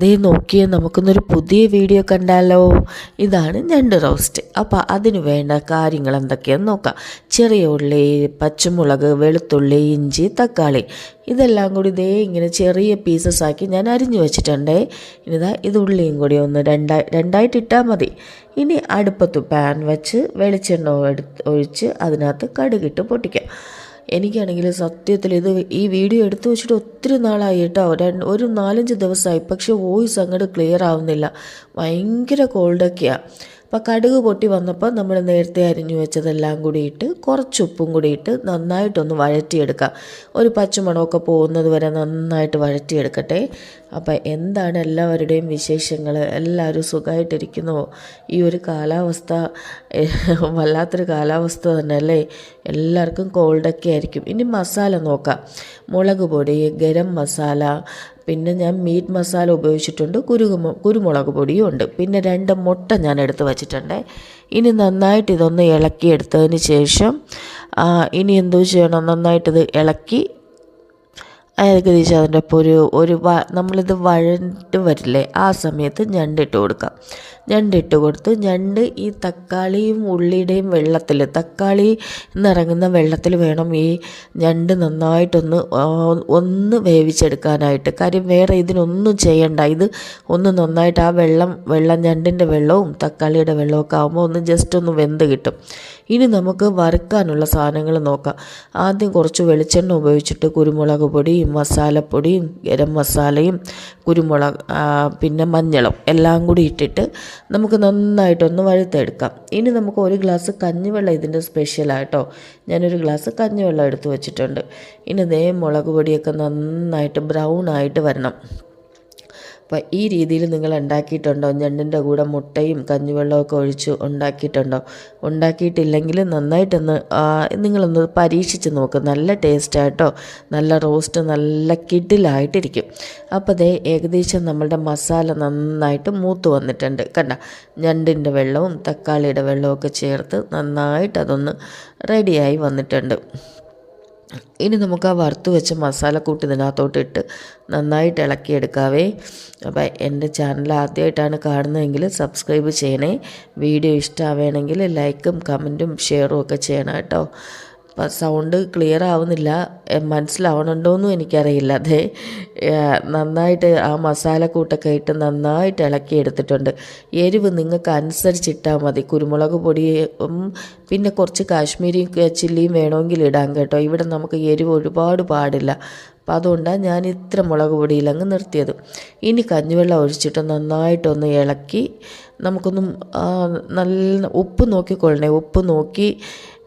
ദേ നോക്കിയേ നമുക്കൊന്നൊരു പുതിയ വീഡിയോ കണ്ടാലോ? ഇതാണ് ഞണ്ട് റോസ്റ്റ്. അപ്പോൾ അതിന് വേണ്ട കാര്യങ്ങൾ എന്തൊക്കെയാണെന്ന് നോക്കാം. ചെറിയ ഉള്ളി പച്ചമുളക് വെളുത്തുള്ളി ഇഞ്ചി തക്കാളി. ഇതെല്ലാം കൂടി ദേ ഇങ്ങനെ ചെറിയ പീസസ് ആക്കി ഞാൻ അരിഞ്ഞു വെച്ചിട്ടുണ്ടേ. ഇനിതാ ഇത് ഉള്ളിയും കൂടി ഒന്ന് രണ്ടായി രണ്ടായിട്ട് ഇട്ടാൽ മതി. ഇനി അടുപ്പത്ത് പാൻ വെച്ച് വെളിച്ചെണ്ണ എടുത്ത് ഒഴിച്ച് അതിനകത്ത് കടുകിട്ട് പൊട്ടിക്കാം. എനിക്കാണെങ്കിൽ സത്യത്തിൽ ഇത് ഈ വീഡിയോ എടുത്തു വെച്ചിട്ട് ഒത്തിരി നാളായി കേട്ടോ. ഒരു നാലഞ്ച് ദിവസമായി. പക്ഷേ വോയിസ് അങ്ങോട്ട് ക്ലിയർ ആവുന്നില്ല. ഭയങ്കര കോൾഡൊക്കെയാണ് അപ്പോൾ കടുക് പൊട്ടി വന്നപ്പോൾ നമ്മൾ നേരത്തെ അരിഞ്ഞു വെച്ചതെല്ലാം കൂടി ഇട്ട് കുറച്ച് ഉപ്പും കൂടി ഇട്ട് നന്നായിട്ടൊന്ന് വഴറ്റിയെടുക്കാം. ഒരു പച്ചമണമൊക്കെ പോകുന്നത് വരെ നന്നായിട്ട് വഴറ്റിയെടുക്കട്ടെ. അപ്പോൾ എന്താണ് എല്ലാവരുടെയും വിശേഷങ്ങൾ എല്ലാവരും സുഖമായിട്ടിരിക്കുന്നുവോ ഈ ഒരു കാലാവസ്ഥ വല്ലാത്തൊരു കാലാവസ്ഥ തന്നെ അല്ലേ എല്ലാവർക്കും കോൾഡൊക്കെ ആയിരിക്കും. ഇനി മസാല നോക്കാം. മുളക് പൊടി ഗരം മസാല പിന്നെ ഞാൻ മീറ്റ് മസാല ഉപയോഗിച്ചിട്ടുണ്ട് കുരുകുമ കുരുമുളക് പൊടിയും ഉണ്ട്. പിന്നെ രണ്ട് മുട്ട ഞാൻ എടുത്ത് വച്ചിട്ടുണ്ട്. ഇനി നന്നായിട്ട് ഇതൊന്ന് ഇളക്കി എടുത്തതിന് ശേഷം ഇനി എന്തോ ചെയ്യണം? നന്നായിട്ടിത് ഇളക്കി ഏകദേശം അതിന്റെ ഒരു ഒരു വ നമ്മളിത് വഴണ്ട് വരില്ലേ ആ സമയത്ത് ഞണ്ടിട്ട് കൊടുക്കാം. ഞണ്ടിട്ട് കൊടുത്ത് ഞണ്ട് ഈ തക്കാളിയും ഉള്ളിയുടെയും വെള്ളത്തിൽ തക്കാളി നിറങ്ങുന്ന വെള്ളത്തിൽ വേണം ഈ ഞണ്ട് നന്നായിട്ടൊന്ന് ഒന്ന് വേവിച്ചെടുക്കാനായിട്ട്. കാര്യം വേറെ ഇതിനൊന്നും ചെയ്യണ്ട. ഇത് ഒന്ന് നന്നായിട്ട് ആ വെള്ളം വെള്ളം ഞണ്ടിന്റെ വെള്ളവും തക്കാളിയുടെ വെള്ളമൊക്കെ ആകുമ്പോൾ ഒന്ന് ജസ്റ്റ് ഒന്ന് വെന്ത് കിട്ടും. ഇനി നമുക്ക് വറുക്കാനുള്ള സാധനങ്ങൾ നോക്കാം. ആദ്യം കുറച്ച് വെളിച്ചെണ്ണ ഉപയോഗിച്ചിട്ട് കുരുമുളക് പൊടിയും മസാലപ്പൊടിയും ഗരം മസാലയും കുരുമുളക് പിന്നെ മഞ്ഞളും എല്ലാം കൂടി ഇട്ടിട്ട് നമുക്ക് നന്നായിട്ടൊന്ന് വഴുത്തെടുക്കാം. ഇനി നമുക്ക് ഒരു ഗ്ലാസ് കഞ്ഞിവെള്ളം ഇതിന്റെ സ്പെഷ്യലായിട്ടോ ഞാനൊരു ഗ്ലാസ് കഞ്ഞിവെള്ളം എടുത്ത് വെച്ചിട്ടുണ്ട്. ഇനി ദേ മുളക് പൊടിയൊക്കെ നന്നായിട്ട് ബ്രൗൺ ആയിട്ട് വരണം. അപ്പോൾ ഈ രീതിയിൽ നിങ്ങൾ ഉണ്ടാക്കിയിട്ടുണ്ടോ? ഞണ്ടിന്റെ കൂടെ മുട്ടയും കഞ്ഞിവെള്ളമൊക്കെ ഒഴിച്ച് ഉണ്ടാക്കിയിട്ടുണ്ടോ? ഉണ്ടാക്കിയിട്ടില്ലെങ്കിൽ നന്നായിട്ടൊന്ന് നിങ്ങളൊന്ന് പരീക്ഷിച്ച് നോക്ക്. നല്ല ടേസ്റ്റായിട്ടോ നല്ല റോസ്റ്റ് നല്ല കിഡിലായിട്ടിരിക്കും അപ്പോൾ അതേ ഏകദേശം നമ്മളുടെ മസാല നന്നായിട്ട് മൂത്ത് വന്നിട്ടുണ്ട്. കണ്ട ഞണ്ടിന്റെ വെള്ളവും തക്കാളിയുടെ വെള്ളവും ഒക്കെ ചേർത്ത് നന്നായിട്ട് അതൊന്ന് റെഡിയായി വന്നിട്ടുണ്ട്. ഇനി നമുക്ക് ആ വറുത്ത് വെച്ച മസാലക്കൂട്ട് ഇതിനകത്തോട്ട് ഇട്ട് നന്നായിട്ട് ഇളക്കിയെടുക്കാവേ. അപ്പോൾ എന്റെ ചാനൽ ആദ്യമായിട്ടാണ് കാണുന്നതെങ്കിൽ സബ്സ്ക്രൈബ് ചെയ്യണേ. വീഡിയോ ഇഷ്ടമാവുകയാണെങ്കിൽ ലൈക്കും കമന്റും ഷെയറും ഒക്കെ ചെയ്യണം കേട്ടോ. സൗണ്ട് ക്ലിയർ ആവുന്നില്ല. മനസ്സിലാവണുണ്ടോയെന്നും എനിക്കറിയില്ല. അതെ നന്നായിട്ട് ആ മസാലക്കൂട്ടൊക്കെ ഇട്ട് നന്നായിട്ട് ഇളക്കി എടുത്തിട്ടുണ്ട് എരിവ് നിങ്ങൾക്ക് അനുസരിച്ചിട്ടാൽ മതി. കുരുമുളക് പൊടിയും പിന്നെ കുറച്ച് കാശ്മീരി ചില്ലിയും വേണമെങ്കിൽ ഇടാം കേട്ടോ. ഇവിടെ നമുക്ക് എരിവ് ഒരുപാട് പാടില്ല. അപ്പം അതുകൊണ്ടാണ് ഞാൻ ഇത്ര മുളക് പൊടിയിൽ അങ്ങ് നിർത്തിയത്. ഇനി കഞ്ഞിവെള്ളം ഒഴിച്ചിട്ട് നന്നായിട്ടൊന്ന് ഇളക്കി നമുക്കൊന്നും നല്ല ഉപ്പ് നോക്കിക്കൊള്ളണേ. ഉപ്പ് നോക്കി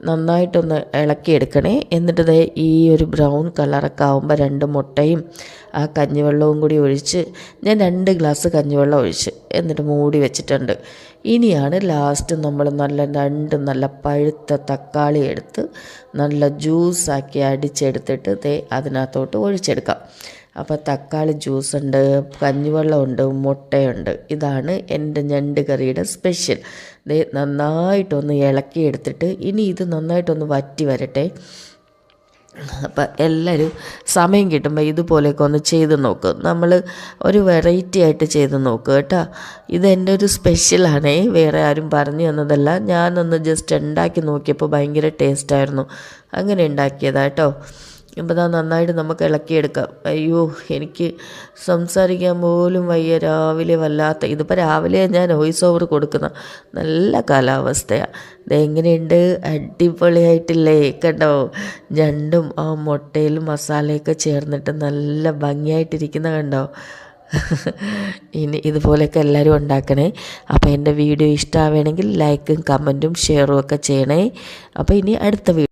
നന്നായിട്ടൊന്ന് ഇളക്കിയെടുക്കണേ. എന്നിട്ട് ദേ ഈ ഒരു ബ്രൗൺ കളറൊക്കെ ആകുമ്പോൾ രണ്ട് മുട്ടയും ആ കഞ്ഞിവെള്ളവും കൂടി ഒഴിച്ച് ഞാൻ രണ്ട് ഗ്ലാസ് കഞ്ഞിവെള്ളം ഒഴിച്ച് എന്നിട്ട് മൂടി വെച്ചിട്ടുണ്ട്. ഇനിയാണ് ലാസ്റ്റ് നമ്മൾ നല്ല രണ്ട് നല്ല പഴുത്ത തക്കാളി എടുത്ത് നല്ല ജ്യൂസാക്കി അടിച്ചെടുത്തിട്ട് ദേ അതിനകത്തോട്ട് ഒഴിച്ചെടുക്കാം. അപ്പോൾ തക്കാളി ജ്യൂസ് ഉണ്ട് കഞ്ഞിവെള്ളമുണ്ട് മുട്ടയുണ്ട്. ഇതാണ് എന്റെ ഞണ്ട് കറിയുടെ സ്പെഷ്യൽ നന്നായിട്ടൊന്ന് ഇളക്കി എടുത്തിട്ട് ഇനി ഇത് നന്നായിട്ടൊന്ന് വറ്റി വരട്ടെ. അപ്പം എല്ലാവരും സമയം കിട്ടുമ്പോൾ ഇതുപോലെയൊക്കെ ഒന്ന് ചെയ്ത് നോക്ക്. നമ്മൾ ഒരു വെറൈറ്റി ആയിട്ട് ചെയ്ത് നോക്കുക കേട്ടോ. ഇതെന്റെ ഒരു സ്പെഷ്യലാണേ വേറെ ആരും പറഞ്ഞു തന്നതല്ല. ഞാനൊന്ന് ജസ്റ്റ് ഉണ്ടാക്കി നോക്കിയപ്പോൾ ഭയങ്കര ടേസ്റ്റായിരുന്നു അങ്ങനെ ഉണ്ടാക്കിയതാട്ടോ അപ്പോൾ അത് നന്നായിട്ട് നമുക്ക് ഇളക്കിയെടുക്കാം. അയ്യോ എനിക്ക് സംസാരിക്കാൻ പോലും വയ്യ. രാവിലെ വല്ലാത്ത ഇതിപ്പോൾ രാവിലെ ഞാൻ വോയിസ് ഓവർ കൊടുക്കുന്ന നല്ല കാലാവസ്ഥയാണ് ഇതെങ്ങനെയുണ്ട് അടിപൊളിയായിട്ടില്ലേ? കണ്ടോ? ഞണ്ടും ആ മുട്ടയിലും മസാലയൊക്കെ ചേർന്നിട്ട് നല്ല ഭംഗിയായിട്ടിരിക്കുന്ന കണ്ടോ? ഇനി ഇതുപോലെയൊക്കെ എല്ലാവരും ഉണ്ടാക്കണേ. അപ്പോൾ എന്റെ വീഡിയോ ഇഷ്ടമാവുകയാണെങ്കിൽ ലൈക്കും കമന്റും ഷെയറും ഒക്കെ ചെയ്യണേ. അപ്പോൾ ഇനി അടുത്ത വീഡിയോ